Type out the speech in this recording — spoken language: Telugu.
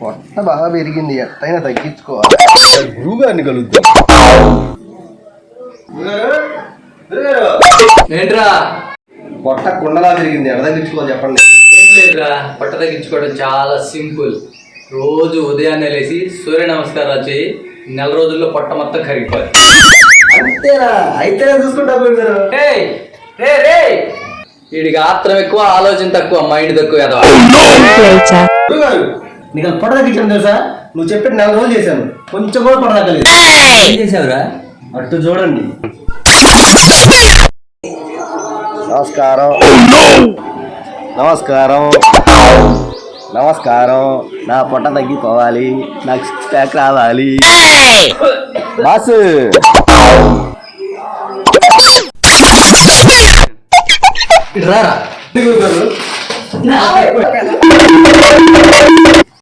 పొట్ట బాగా పెరిగింది. ఎట్టయినా తగ్గించుకోవాలి. గురువు గారిని కలుద్దాం. ఏంట్రా? పొట్ట కుండలా పెరిగింది. ఎడ తగ్గించుకోవాలి చెప్పండి. ఏం లేదురా పొట్ట తగ్గించుకోవడం చాలా సింపుల్. రోజు ఉదయాన్నే లేచి సూర్య నమస్కారాలు చేయి నెల రోజుల్లో పొట్ట మొత్తం కరిగిపోయి అంతేనా? అయితే చూసుకుంటా వీడికి ఆత్రం ఎక్కువ ఆలోచన తక్కువ మైండ్ తక్కువ. గురుగారు నీకు పొట్ట తగ్గించాను తెలుసా? నువ్వు చెప్పిన నెల రోజులు చేశాను. కొంచెం కూడా పొట్ట తగ్గలేదు ఏం చేసావురా అటు చూడండి. నమస్కారం. నమస్కారం. నమస్కారం. నా పొట్ట తగ్గిపోవాలి. నాకు సిక్స్ ప్యాక్ రావాలి బాసు! రారా.